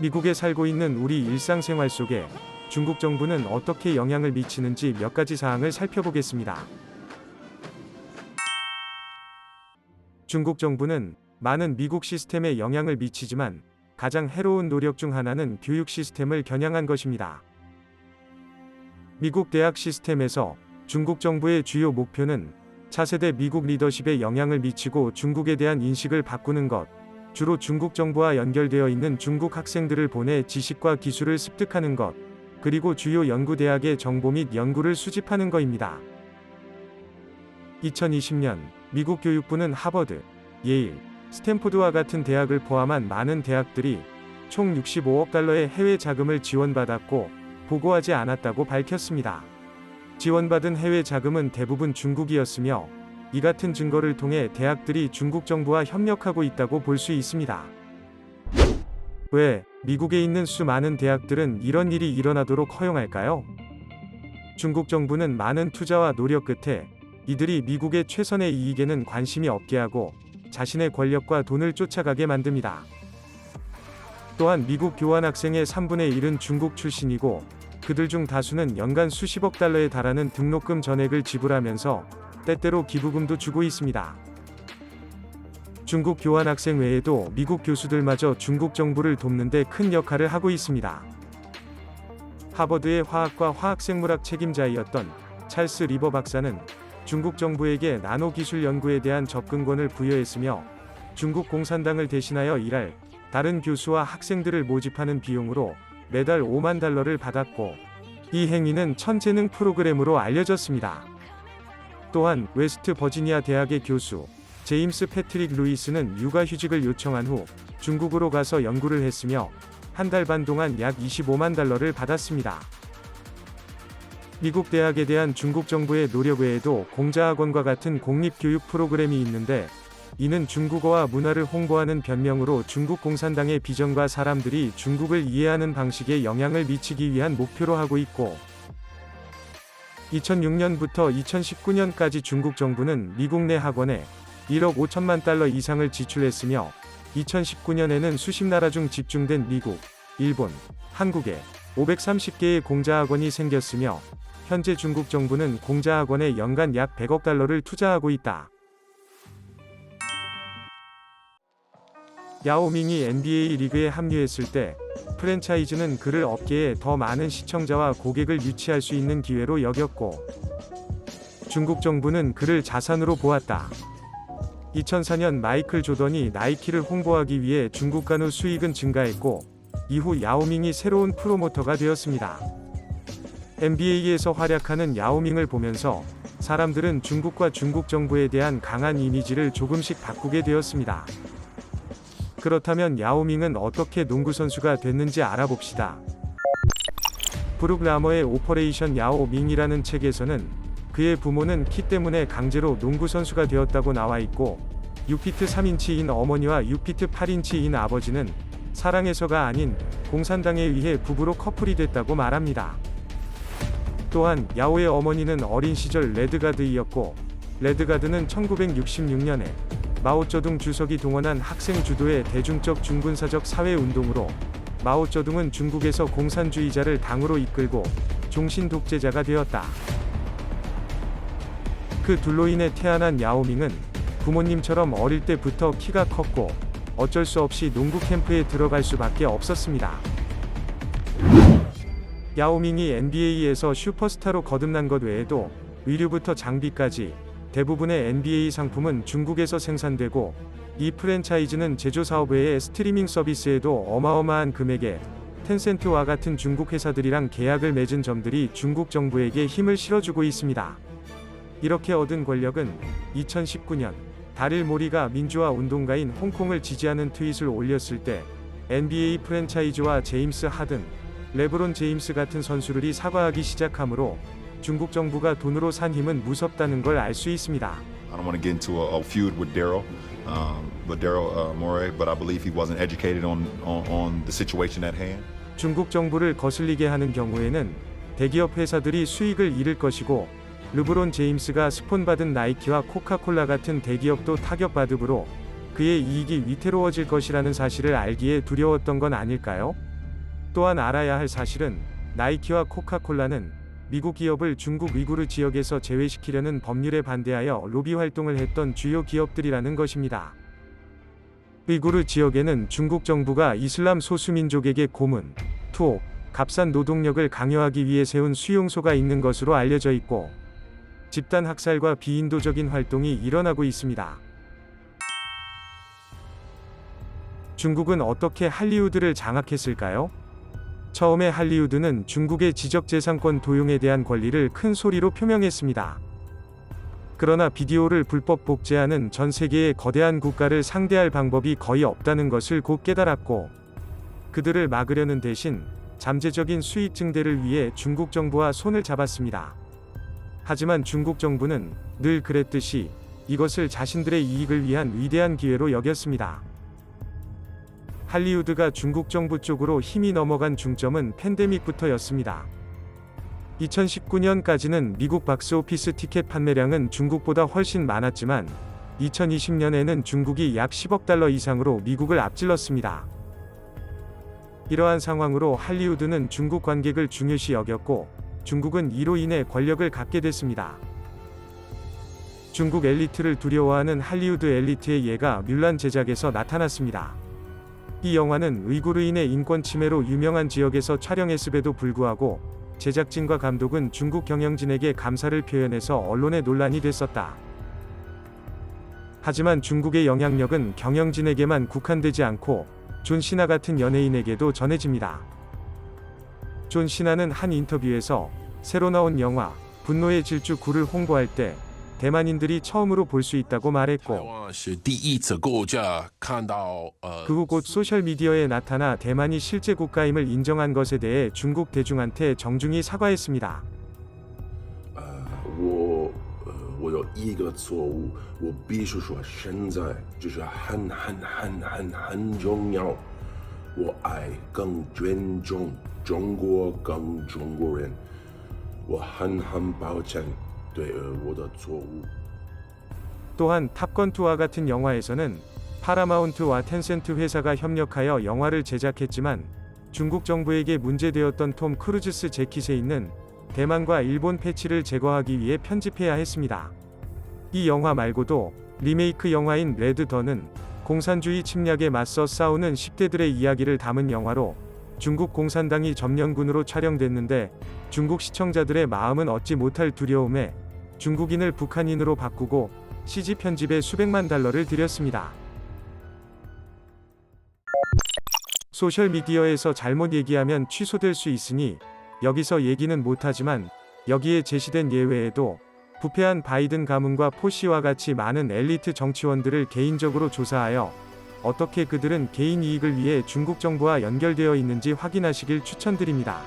미국에 살고 있는 우리 일상생활 속에 중국 정부는 어떻게 영향을 미치는지 몇 가지 사항을 살펴보겠습니다. 중국 정부는 많은 미국 시스템에 영향을 미치지만 가장 해로운 노력 중 하나는 교육 시스템을 겨냥한 것입니다. 미국 대학 시스템에서 중국 정부의 주요 목표는 차세대 미국 리더십에 영향을 미치고 중국에 대한 인식을 바꾸는 것, 주로 중국 정부와 연결되어 있는 중국 학생들을 보내 지식과 기술을 습득하는 것, 그리고 주요 연구 대학의 정보 및 연구를 수집하는 것입니다. 2020년 미국 교육부는 하버드, 예일, 스탠포드와 같은 대학을 포함한 많은 대학들이 총 65억 달러의 해외 자금을 지원받았고 보고하지 않았다고 밝혔습니다. 지원받은 해외 자금은 대부분 중국이었으며 이 같은 증거를 통해 대학들이 중국 정부와 협력하고 있다고 볼 수 있습니다. 왜 미국에 있는 수많은 대학들은 이런 일이 일어나도록 허용할까요? 중국 정부는 많은 투자와 노력 끝에 이들이 미국의 최선의 이익에는 관심이 없게 하고 자신의 권력과 돈을 쫓아가게 만듭니다. 또한 미국 교환학생의 3분의 1은 중국 출신이고 그들 중 다수는 연간 수십억 달러에 달하는 등록금 전액을 지불하면서 때때로 기부금도 주고 있습니다. 중국 교환학생 외에도 미국 교수들마저 중국 정부를 돕는 데 큰 역할을 하고 있습니다. 하버드의 화학과 화학생물학 책임자이었던 찰스 리버 박사는 중국 정부에게 나노 기술 연구에 대한 접근권을 부여했으며 중국 공산당을 대신하여 일할 다른 교수와 학생들을 모집하는 비용으로 매달 5만 달러를 받았고 이 행위는 천재능 프로그램으로 알려졌습니다. 또한 웨스트 버지니아 대학의 교수 제임스 패트릭 루이스는 육아휴직을 요청한 후 중국으로 가서 연구를 했으며 한 달 반 동안 약 25만 달러를 받았습니다. 미국 대학에 대한 중국 정부의 노력 외에도 공자학원과 같은 공립교육 프로그램이 있는데 이는 중국어와 문화를 홍보하는 변명으로 중국 공산당의 비전과 사람들이 중국을 이해하는 방식에 영향을 미치기 위한 목표로 하고 있고 2006년부터 2019년까지 중국 정부는 미국 내 학원에 1억 5천만 달러 이상을 지출했으며 2019년에는 수십 나라 중 집중된 미국, 일본, 한국에 530개의 공자학원이 생겼으며 현재 중국 정부는 공자학원에 연간 약 100억 달러를 투자하고 있다. 야오밍이 NBA 리그에 합류했을 때 프랜차이즈는 그를 업계에 더 많은 시청자와 고객을 유치할 수 있는 기회로 여겼고 중국 정부는 그를 자산으로 보았다. 2004년 마이클 조던이 나이키를 홍보하기 위해 중국 간후 수익은 증가했고 이후 야오밍이 새로운 프로모터가 되었습니다. NBA에서 활약하는 야오밍을 보면서 사람들은 중국과 중국 정부에 대한 강한 이미지를 조금씩 바꾸게 되었습니다. 그렇다면 야오밍은 어떻게 농구 선수가 됐는지 알아봅시다. 브룩 라머의 오퍼레이션 야오밍이라는 책에서는 그의 부모는 키 때문에 강제로 농구 선수가 되었다고 나와 있고 6피트 3인치인 어머니와 6피트 8인치인 아버지는 사랑해서가 아닌 공산당에 의해 부부로 커플이 됐다고 말합니다. 또한 야오의 어머니는 어린 시절 레드가드이었고 레드가드는 1966년에 마오쩌둥 주석이 동원한 학생 주도의 대중적 중군사적 사회 운동으로 마오쩌둥은 중국에서 공산주의자를 당으로 이끌고 종신 독재자가 되었다. 그 둘로 인해 태어난 야오밍은 부모님처럼 어릴 때부터 키가 컸고 어쩔 수 없이 농구 캠프에 들어갈 수밖에 없었습니다. 야오밍이 NBA에서 슈퍼스타로 거듭난 것 외에도 의류부터 장비까지 대부분의 NBA 상품은 중국에서 생산되고 이 프랜차이즈는 제조 사업 외에 스트리밍 서비스에도 어마어마한 금액의 텐센트와 같은 중국 회사들이랑 계약을 맺은 점들이 중국 정부에게 힘을 실어주고 있습니다. 이렇게 얻은 권력은 2019년 다릴 모리가 민주화 운동가인 홍콩을 지지하는 트윗을 올렸을 때 NBA 프랜차이즈와 제임스 하든, 레브론 제임스 같은 선수들이 사과하기 시작하므로 중국 정부가 돈으로 산 힘은 무섭다는 걸 알 수 있습니다. I don't want to get into a, a feud with Daryl, um, but Daryl uh, Morey, but I believe he wasn't educated on, on on the situation at hand. 중국 정부를 거슬리게 하는 경우에는 대기업 회사들이 수익을 잃을 것이고 르브론 제임스가 스폰 받은 나이키와 코카콜라 같은 대기업도 타격받으므로 그의 이익이 위태로워질 것이라는 사실을 알기에 두려웠던 건 아닐까요? 또한 알아야 할 사실은 나이키와 코카콜라는 미국 기업을 중국 위구르 지역에서 제외시키려는 법률에 반대하여 로비 활동을 했던 주요 기업들이라는 것입니다. 위구르 지역에는 중국 정부가 이슬람 소수민족에게 고문, 투옥, 값싼 노동력을 강요하기 위해 세운 수용소가 있는 것으로 알려져 있고 집단 학살과 비인도적인 활동이 일어나고 있습니다. 중국은 어떻게 할리우드를 장악했을까요? 처음에 할리우드는 중국의 지적재산권 도용에 대한 권리를 큰 소리로 표명했습니다. 그러나 비디오를 불법 복제하는 전 세계의 거대한 국가를 상대할 방법이 거의 없다는 것을 곧 깨달았고, 그들을 막으려는 대신 잠재적인 수익 증대를 위해 중국 정부와 손을 잡았습니다. 하지만 중국 정부는 늘 그랬듯이 이것을 자신들의 이익을 위한 위대한 기회로 여겼습니다. 할리우드가 중국 정부 쪽으로 힘이 넘어간 중점은 팬데믹부터였습니다. 2019년까지는 미국 박스오피스 티켓 판매량은 중국보다 훨씬 많았지만 2020년에는 중국이 약 10억 달러 이상으로 미국을 앞질렀습니다. 이러한 상황으로 할리우드는 중국 관객을 중요시 여겼고 중국은 이로 인해 권력을 갖게 됐습니다. 중국 엘리트를 두려워하는 할리우드 엘리트의 예가 뮬란 제작에서 나타났습니다. 이 영화는 의구르인의 인권 침해로 유명한 지역에서 촬영했음에도 불구하고 제작진과 감독은 중국 경영진에게 감사를 표현해서 언론의 논란이 됐었다. 하지만 중국의 영향력은 경영진에게만 국한되지 않고 존 시나 같은 연예인에게도 전해집니다. 존 시나는 한 인터뷰에서 새로 나온 영화 분노의 질주 9를 홍보할 때 대만인들이 처음으로 볼 수 있다고 말했고 그 후 곧 소셜미디어에 나타나 대만이 실제 국가임을 인정한 것에 대해 중국 대중한테 정중히 사과했습니다. 아, 또한 탑건2와 같은 영화에서는 파라마운트와 텐센트 회사가 협력하여 영화를 제작했지만 중국 정부에게 문제되었던 톰 크루즈스 재킷에 있는 대만과 일본 패치를 제거하기 위해 편집해야 했습니다. 이 영화 말고도 리메이크 영화인 레드더는 공산주의 침략에 맞서 싸우는 10대들의 이야기를 담은 영화로 중국 공산당이 점령군으로 촬영됐는데 중국 시청자들의 마음은 얻지 못할 두려움에 중국인을 북한인으로 바꾸고 CG 편집에 수백만 달러를 들였습니다. 소셜미디어에서 잘못 얘기하면 취소될 수 있으니 여기서 얘기는 못하지만 여기에 제시된 예외에도 부패한 바이든 가문과 포시와 같이 많은 엘리트 정치원들을 개인적으로 조사하여 어떻게 그들은 개인 이익을 위해 중국 정부와 연결되어 있는지 확인하시길 추천드립니다.